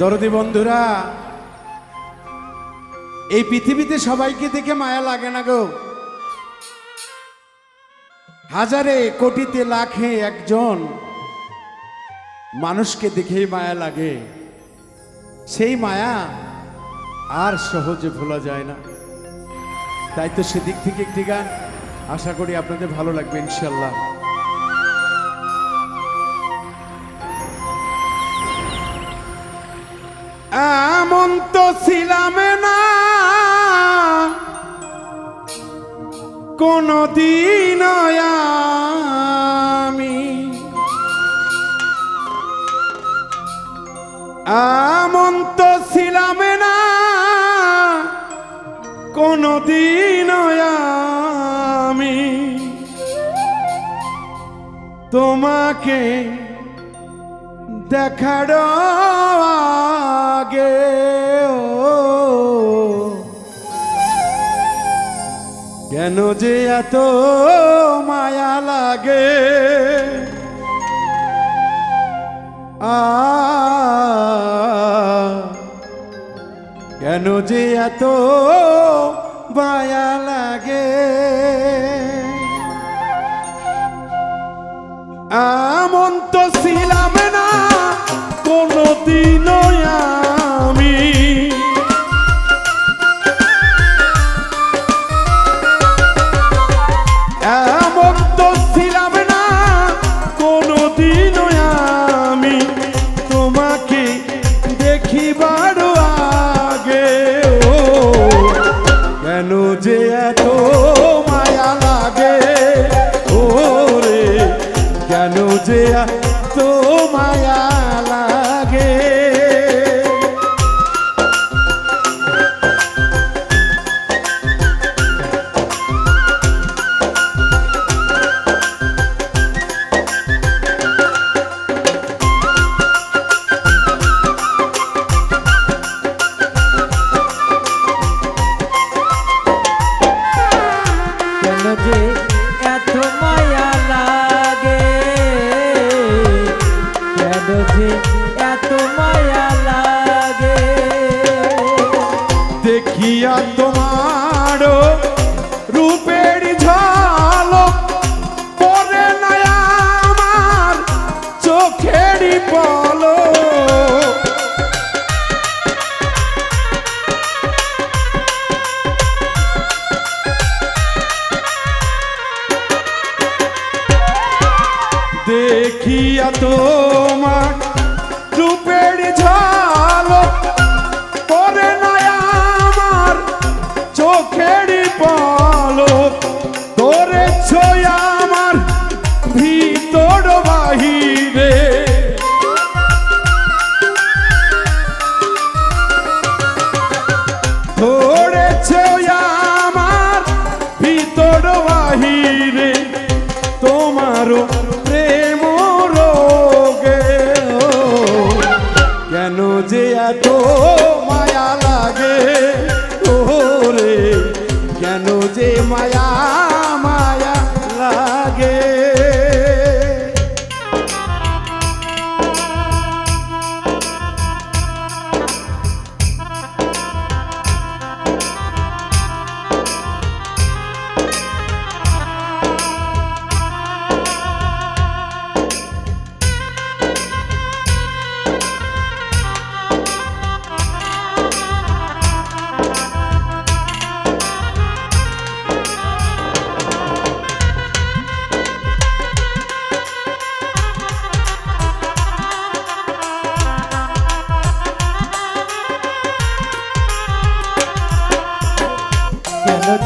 দরদি বন্ধুরা, এই পৃথিবীতে সবাইকে দেখে মায়া লাগে না গো। হাজারে কোটিতে লাখে একজন মানুষকে দেখেই মায়া লাগে। সেই মায়া আর সহজে ভোলা যায় না। তাই তো সেদিক থেকে একটি গান আশা করি আপনাদের ভালো লাগবে ইনশাল্লাহ। এমন তো ছিলাম না। কোনো দিন আমি এমন তো ছিলাম না। কোনো দিন আমি তোমাকে দেখার ও, কেন যে এত মায়া লাগে? আ কেন যে এত মায়া লাগে? এমন তো ছিলাম না কোনদিন আমি যে এত মায়া লাগে। দেখিয়া তোমার চোখের পলক তোরে ছয়া আমার ভিতর বাহিরে। তোরে ধরেছে আমার ভিতর বাহিরে।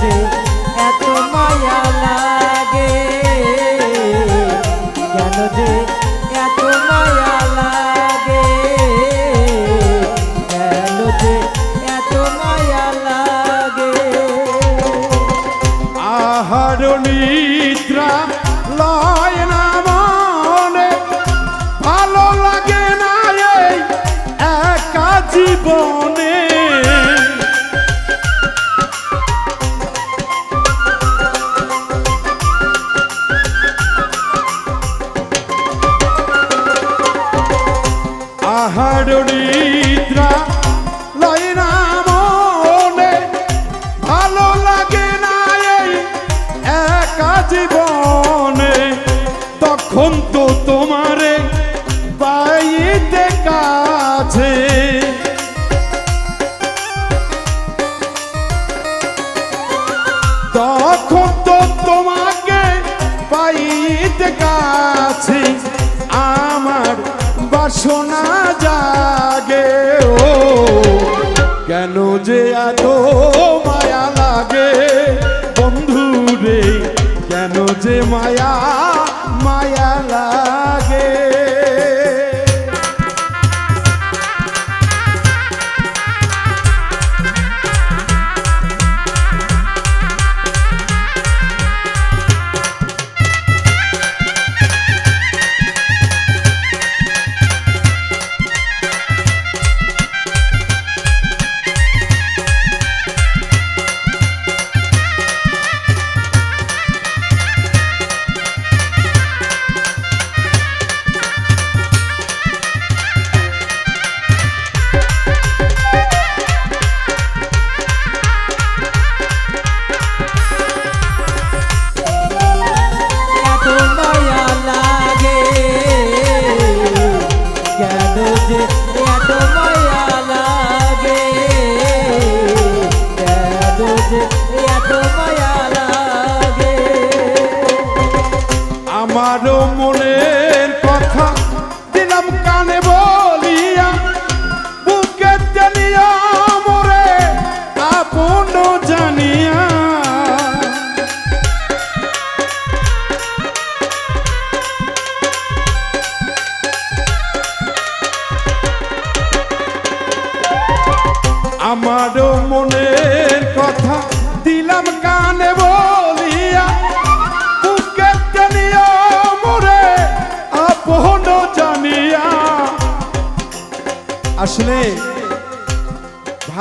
যে এত মায়া লাগে। কেন যে এত মায়া লাগে? কেন যে এত মায়া লাগে? আহার নিদ্রা লয় না মনে, ভালো লাগে না এই একা জীবনে। ভালো লাগে না এই একা জীবনে। তখন তো তোমারে পাইতে কাছে। তখন তো তোমাকে পাইতে কাছে। বাসনা জাগে ও। কেন যে এত মায়া লাগে? বন্ধু রে, কেন যে মায়া মায়া লাগে? কেন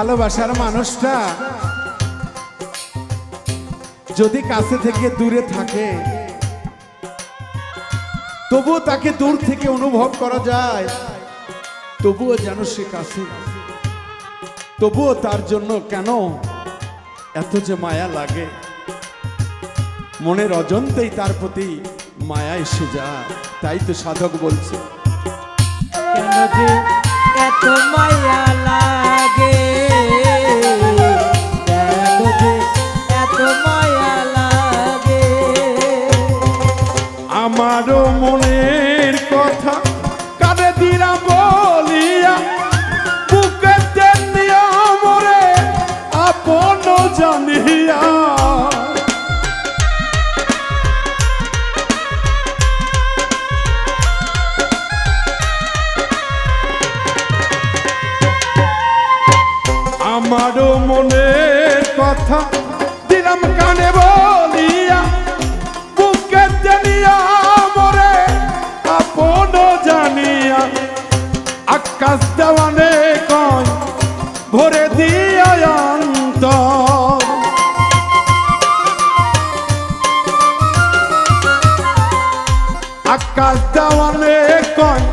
ভালোবাসার মানুষটা যদি কাছে থেকে দূরে থাকে, তবুও তাকে দূর থেকে অনুভব করা যায়। তবুও যেন সে কাছে। তবুও তার জন্য কেন এত যে মায়া লাগে? মনের অজন্তেই তার প্রতি মায়া এসে যায়। তাই তো সাধক বলছে। কেন যে এত মায়া লাগে? কথা, দিলাম কানে বলিয়া, বুকে জানিয়া মরে আপন জানিয়া, আকাশ দেওয়ানে কয়, ভরে দিয়া অন্তর। আকাশ দেওয়ানে কয়,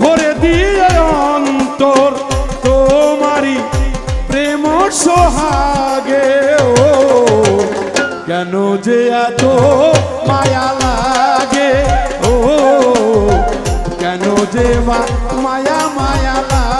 ভরে দিয়ে অন্তর তোমারি সোহাগে ও কেন যে এত মায়া লাগে? ও কেন যে মায়া মায়া লাগে?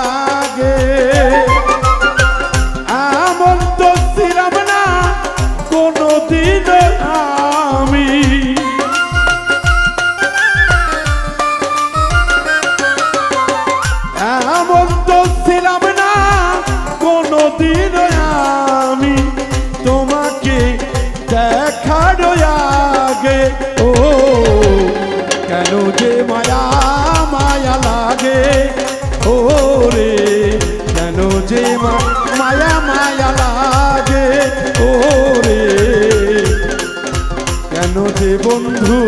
বন্ধু।